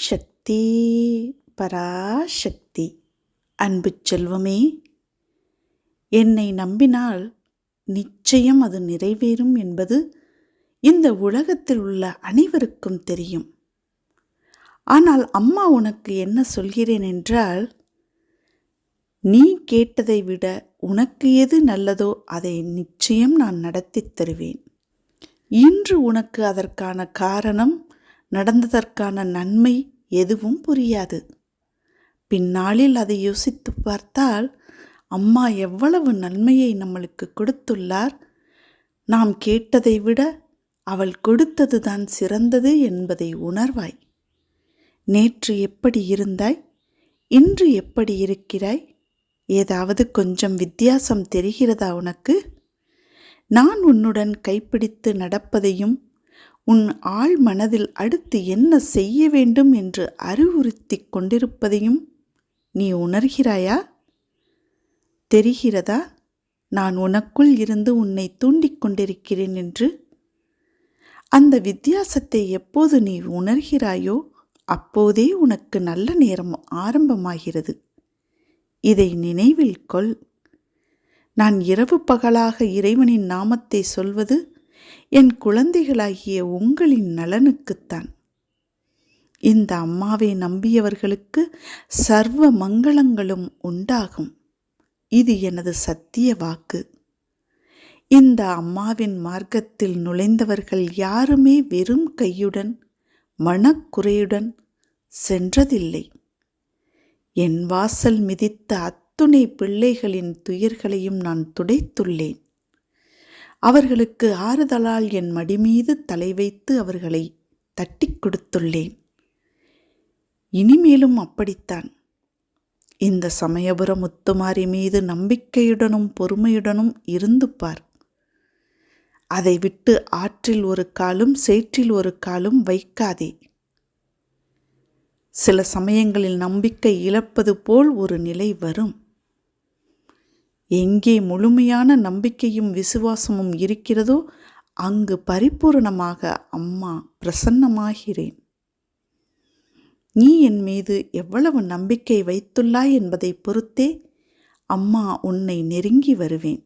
சக்தி பராசக்தி. அன்பு செல்வமே என்னை நம்பினால் நிச்சயம் அது நிறைவேறும் என்பது இந்த உலகத்தில் உள்ள அனைவருக்கும் தெரியும். ஆனால் அம்மா உனக்கு என்ன சொல்கிறேன் என்றால் நீ கேட்டதை விட உனக்கு எது நல்லதோ அதை நிச்சயம் நான் நடத்தித் தருவேன். இன்று உனக்கு அதற்கான காரணம் நடந்ததற்கான நன்மை எதுவும் புரியாது. பின்னாளில் அதை யோசித்து பார்த்தால் அம்மா எவ்வளவு நன்மையை நம்மளுக்கு கொடுத்துள்ளார். நாம் கேட்டதை விட அவள் கொடுத்ததுதான் சிறந்தது என்பதை உணர்வாய். நேற்று எப்படி இருந்தாய்? இன்று எப்படி இருக்கிறாய்? ஏதாவது கொஞ்சம் வித்தியாசம் தெரிகிறதா உனக்கு? நான் உன்னுடன் கைப்பிடித்து நடப்பதையும் உன் ஆழ் மனதில் அடுத்து என்ன செய்ய வேண்டும் என்று அறிவுறுத்தி கொண்டிருப்பதையும் நீ உணர்கிறாயா? தெரிகிறதா? நான் உனக்குள் இருந்து உன்னை தூண்டிக் கொண்டிருக்கிறேன் என்று. அந்த வித்தியாசத்தை எப்போது நீ உணர்கிறாயோ அப்போதே உனக்கு நல்ல நேரம் ஆரம்பமாகிறது. இதை நினைவில் கொள். நான் இரவு பகலாக இறைவனின் நாமத்தை சொல்வது என் குழந்தைகளாகிய உங்களின் நலனுக்குத்தான். இந்த அம்மாவை நம்பியவர்களுக்கு சர்வ மங்களங்களும் உண்டாகும். இது எனது சத்திய வாக்கு. இந்த அம்மாவின் மார்க்கத்தில் நுழைந்தவர்கள் யாருமே வெறும் கையுடன் மனக்குறையுடன் சென்றதில்லை. என் வாசல் மிதித்த அத்துணை பிள்ளைகளின் துயர்களையும் நான் துடைத்துள்ளேன். அவர்களுக்கு ஆறுதலால் என் மடிமீது தலை வைத்து அவர்களை தட்டி கொடுத்துள்ளேன். இனிமேலும் அப்படித்தான். இந்த சமயபுர முத்துமாரி மீது நம்பிக்கையுடனும் பொறுமையுடனும் இருந்து பார். அதை விட்டு ஆற்றில் ஒரு காலும் சேற்றில் ஒரு காலும் வைக்காதே. சில சமயங்களில் நம்பிக்கை இழப்பது போல் ஒரு நிலை வரும். எங்கே முழுமையான நம்பிக்கையும் விசுவாசமும் இருக்கிறதோ அங்கு பரிபூரணமாக அம்மா பிரசன்னமாகிறேன். நீ என் மீது எவ்வளவு நம்பிக்கை வைத்துள்ளாய் என்பதை பொறுத்தே அம்மா உன்னை நெருங்கி வருவேன்.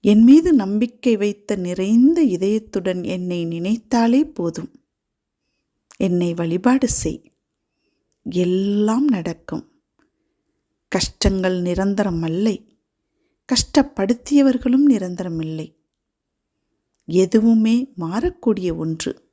என் மீது நம்பிக்கை வைத்த நிறைந்த இதயத்துடன் என்னை நினைத்தாலே போதும். என்னை வழிபாடு செய். எல்லாம் நடக்கும். கஷ்டங்கள் நிரந்தரம் அல்லை கஷ்டப்படுத்தியவர்களும் நிரந்தரமில்லை. எதுவுமே மாறக்கூடிய ஒன்று.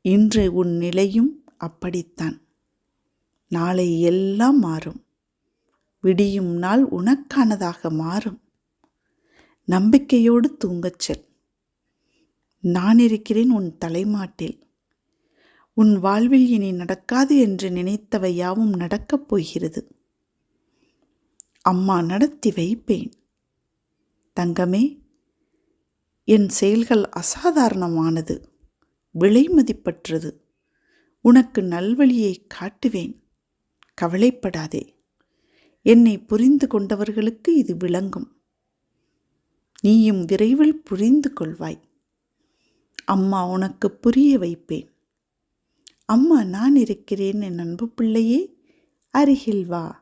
இன்று உன் நிலையும் அப்படித்தான். நாளை எல்லாம் மாறும். விடியும் நாள் உனக்கானதாக மாறும். நம்பிக்கையோடு தூங்கச் செல். நான் இருக்கிறேன் உன் தலைமாட்டில். உன் வாழ்வில் இனி நடக்காது என்று நினைத்தவை யாவும் நடக்கப் போகிறது. அம்மா நடத்தி வைப்பேன். தங்கமே என் செயல்கள் அசாதாரணமானது விலை மதிப்பற்றது. உனக்கு நல்வழியை காட்டுவேன். கவலைப்படாதே. என்னை புரிந்து கொண்டவர்களுக்கு இது விளங்கும். நீயும் விரைவில் புரிந்து கொள்வாய். அம்மா உனக்கு புரிய வைப்பேன். அம்மா நான் இருக்கிறேன் என் அன்பு பிள்ளையே அருகில் வா.